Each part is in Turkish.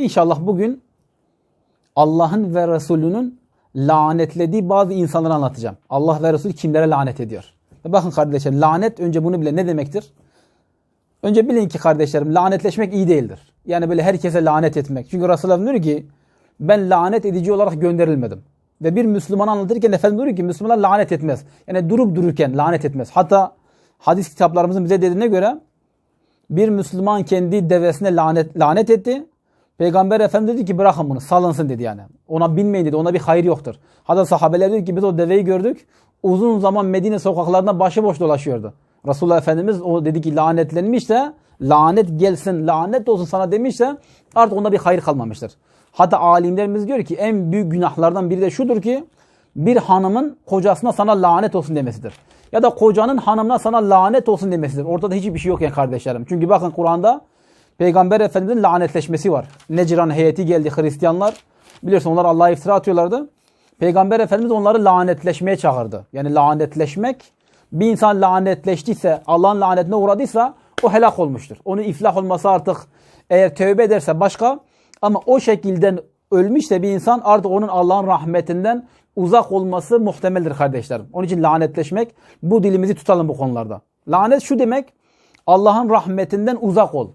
İnşallah bugün Allah'ın ve Resulünün lanetlediği bazı insanları anlatacağım. Allah ve Resulü kimlere lanet ediyor? Bakın kardeşlerim lanet önce bunu bile ne demektir? Önce bilin ki kardeşlerim lanetleşmek iyi değildir. Yani böyle herkese lanet etmek. Çünkü Resulullah diyor ki ben lanet edici olarak gönderilmedim. Ve bir Müslüman anlatırken Efendimiz diyor ki Müslümanlar lanet etmez. Yani durup dururken lanet etmez. Hatta hadis kitaplarımızın bize dediğine göre bir Müslüman kendi devesine lanet, lanet etti. Peygamber Efendimiz dedi ki bırakın bunu salınsın dedi yani. Ona binmeyin dedi ona bir hayır yoktur. Hatta sahabeler dedi ki biz o deveyi gördük. Uzun zaman Medine sokaklarında başıboş dolaşıyordu. Resulullah Efendimiz o dedi ki lanetlenmiş de lanet gelsin lanet olsun sana demiş de artık onda bir hayır kalmamıştır. Hatta alimlerimiz diyor ki en büyük günahlardan biri de şudur ki bir hanımın kocasına sana lanet olsun demesidir. Ya da kocanın hanımına sana lanet olsun demesidir. Ortada hiçbir şey yok yani kardeşlerim. Çünkü bakın Kur'an'da Peygamber Efendimiz'in lanetleşmesi var. Necran heyeti geldi Hristiyanlar. Biliyorsun onlar Allah'a iftira atıyorlardı. Peygamber Efendimiz onları lanetleşmeye çağırdı. Yani lanetleşmek bir insan lanetleştiyse, Allah'ın lanetine uğradıysa o helak olmuştur. Onun iflah olması artık eğer tövbe ederse başka ama o şekilde ölmüşse bir insan artık onun Allah'ın rahmetinden uzak olması muhtemeldir kardeşlerim. Onun için lanetleşmek bu dilimizi tutalım bu konularda. Lanet şu demek Allah'ın rahmetinden uzak ol.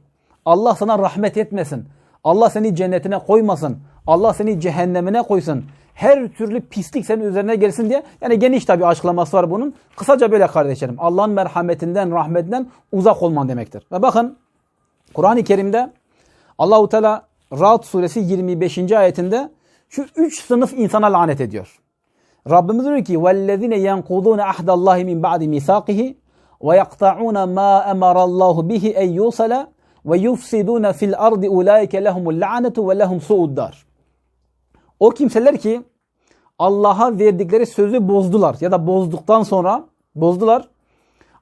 Allah sana rahmet etmesin. Allah seni cennetine koymasın. Allah seni cehennemine koysun. Her türlü pislik senin üzerine gelsin diye. Yani geniş tabi açıklaması var bunun. Kısaca böyle kardeşlerim. Allah'ın merhametinden, rahmetinden uzak olman demektir. Ve bakın Kur'an-ı Kerim'de Allahu Teala Ra'd suresi 25. ayetinde şu üç sınıf insana lanet ediyor. Rabbimiz diyor ki: "Vellezine yenqudun ahdallahi min ba'di misaqihi ve yaqta'un ma emara Allahu bihi en yusala ve yufsiduna fil ardi ulaike lehumul la'netu ve lehum suuddar. O kimseler ki Allah'a verdikleri sözü bozdular ya da bozduktan sonra bozdular.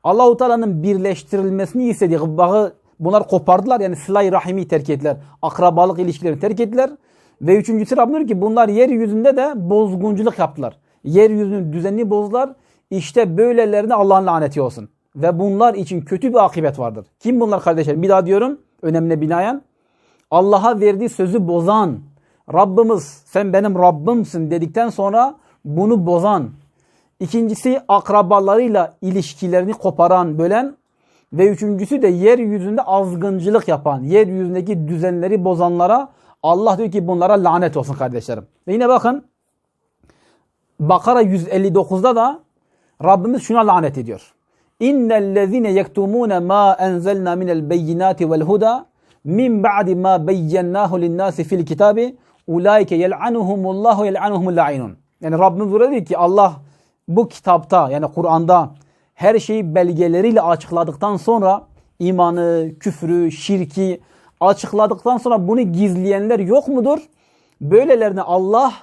Allahu Teala'nın birleştirilmesini istediği bağı bunlar kopardılar. Yani sılay rahimi terk ettiler. Akrabalık ilişkilerini terk ettiler. Ve üçüncüsü Rabbim diyor ki bunlar yeryüzünde de bozgunculuk yaptılar. Yeryüzünün düzenini bozdular. İşte böylelerine Allah'ın laneti olsun. Ve bunlar için kötü bir akıbet vardır. Kim bunlar kardeşlerim? Bir daha diyorum önemli binayen. Allah'a verdiği sözü bozan, Rabbimiz sen benim Rabbimsin dedikten sonra bunu bozan. İkincisi akrabalarıyla ilişkilerini koparan, bölen. Ve üçüncüsü de yeryüzünde azgıncılık yapan, yeryüzündeki düzenleri bozanlara Allah diyor ki bunlara lanet olsun kardeşlerim. Ve yine bakın Bakara 159'da da Rabbimiz şuna lanet ediyor. İnnellezine yektumune ma enzelna minel beyinati vel huda min ba'di ma beyyennahu linnâsi fil kitabi ulaike yel'anuhumullahu yel'anuhumul la'inun. Yani Rabbimiz burada diyor ki Allah bu kitapta yani Kur'an'da her şeyi belgeleriyle açıkladıktan sonra imanı, küfrü, şirki açıkladıktan sonra bunu gizleyenler yok mudur? Böylelerine Allah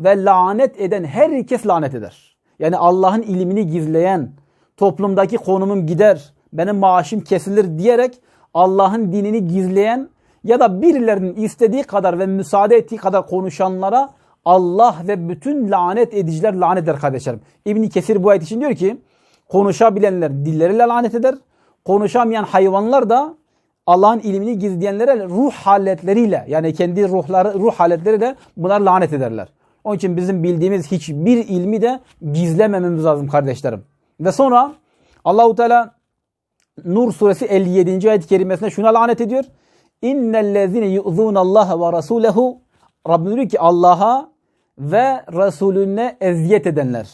ve lanet eden herkes lanet eder. Yani Allah'ın ilmini gizleyen, toplumdaki konumum gider, benim maaşım kesilir diyerek Allah'ın dinini gizleyen ya da birilerinin istediği kadar ve müsaade ettiği kadar konuşanlara Allah ve bütün lanet ediciler lanet eder kardeşlerim. İbni Kesir bu ayet için diyor ki konuşabilenler dilleriyle lanet eder. Konuşamayan hayvanlar da Allah'ın ilmini gizleyenlere ruh haletleriyle yani kendi ruhları ruh haletleri de bunlar lanet ederler. Onun için bizim bildiğimiz hiçbir ilmi de gizlemememiz lazım kardeşlerim. Ve sonra Allahu Teala Nur suresi 57. ayet-i kerimesinde şuna lanet ediyor. İnnellezine yu'zun Allah ve rasulehu Rabbim diyor ki Allah'a ve Resulüne eziyet edenler.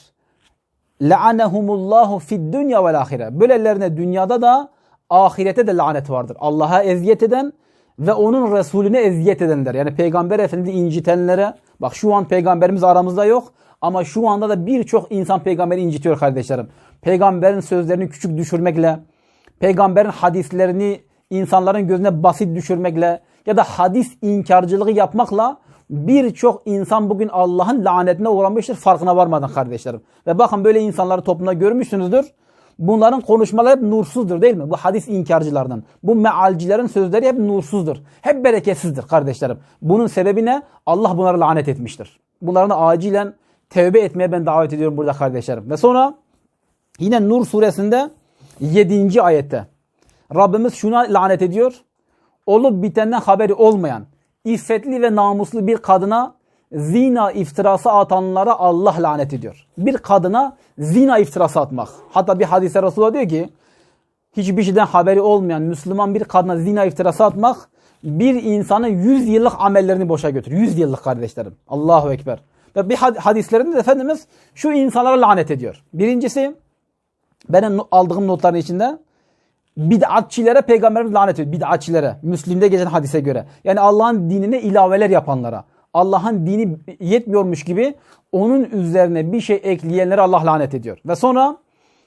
La'anehumullahu fid dünya vel ahire. Böylelerine dünyada da ahirete de lanet vardır. Allah'a eziyet eden ve onun Resulüne eziyet edenler. Yani Peygamber Efendimiz'i incitenlere. Bak şu an Peygamberimiz aramızda yok. Ama şu anda da birçok insan peygamberi incitiyor kardeşlerim. Peygamberin sözlerini küçük düşürmekle, peygamberin hadislerini insanların gözüne basit düşürmekle ya da hadis inkarcılığı yapmakla birçok insan bugün Allah'ın lanetine uğramıştır farkına varmadan kardeşlerim. Ve bakın böyle insanları toplumda görmüşsünüzdür. Bunların konuşmaları hep nursuzdur değil mi? Bu hadis inkarcılardan. Bu mealcilerin sözleri hep nursuzdur. Hep bereketsizdir kardeşlerim. Bunun sebebi ne? Allah bunları lanet etmiştir. Bunların acilen tevbe etmeye ben davet ediyorum burada kardeşlerim. Ve sonra yine Nur suresinde 7. ayette Rabbimiz şuna lanet ediyor. Olup bitenden haberi olmayan, İffetli ve namuslu bir kadına zina iftirası atanlara Allah lanet ediyor. Bir kadına zina iftirası atmak. Hatta bir hadise Resulullah diyor ki hiçbir şeyden haberi olmayan Müslüman bir kadına zina iftirası atmak bir insanın 100 yıllık amellerini boşa götürür. 100 yıllık kardeşlerim. Allahu Ekber. Ve bir had- hadislerinde de Efendimiz şu insanlara lanet ediyor. Birincisi benim aldığım notların içinde bid'atçilere peygamberimiz lanet ediyor. Bid'atçilere. Müslim'de geçen hadise göre. Yani Allah'ın dinine ilaveler yapanlara. Allah'ın dini yetmiyormuş gibi onun üzerine bir şey ekleyenlere Allah lanet ediyor. Ve sonra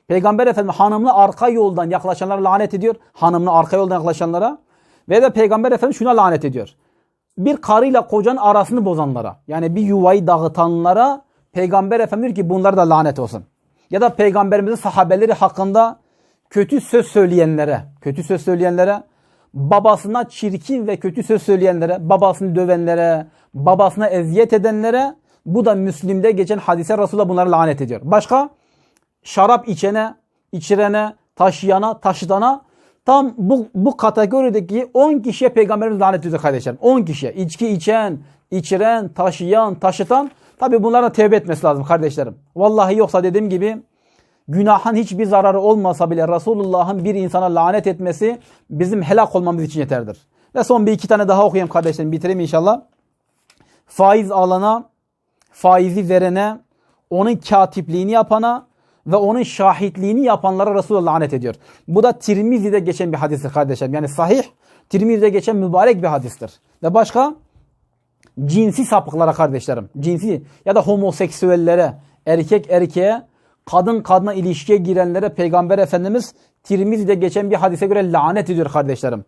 Peygamber Efendimiz hanımla arka yoldan yaklaşanlara lanet ediyor. Hanımla arka yoldan yaklaşanlara. Ve de Peygamber Efendimiz şuna lanet ediyor. Bir karıyla kocanın arasını bozanlara. Yani bir yuvayı dağıtanlara Peygamber Efendimiz diyor ki bunlara da lanet olsun. Ya da Peygamberimizin sahabeleri hakkında kötü söz söyleyenlere, kötü söz söyleyenlere, babasına çirkin ve kötü söz söyleyenlere, babasını dövenlere, babasına eziyet edenlere, bu da Müslim'de geçen hadise Resulullah bunları lanet ediyor. Başka? Şarap içene, içirene, taşıyana, taşıtana tam bu, bu kategorideki 10 kişiye peygamberimiz lanet ediyor kardeşlerim. 10 kişiye. İçki içen, içiren, taşıyan, taşıtan. Tabi bunlara tevbe etmesi lazım kardeşlerim. Vallahi yoksa dediğim gibi günahın hiçbir zararı olmasa bile Resulullah'ın bir insana lanet etmesi bizim helak olmamız için yeterdir. Ve son bir iki tane daha okuyayım kardeşlerim bitireyim inşallah. Faiz alana, faizi verene, onun katipliğini yapana ve onun şahitliğini yapanlara Resulullah lanet ediyor. Bu da Tirmizi'de geçen bir hadistir kardeşlerim. Yani sahih Tirmizi'de geçen mübarek bir hadistir. Ve başka cinsi sapıklara kardeşlerim. Cinsi ya da homoseksüellere, erkek erkeğe, kadın kadına ilişkiye girenlere Peygamber Efendimiz Tirmizi'de geçen bir hadise göre lanet ediyor kardeşlerim.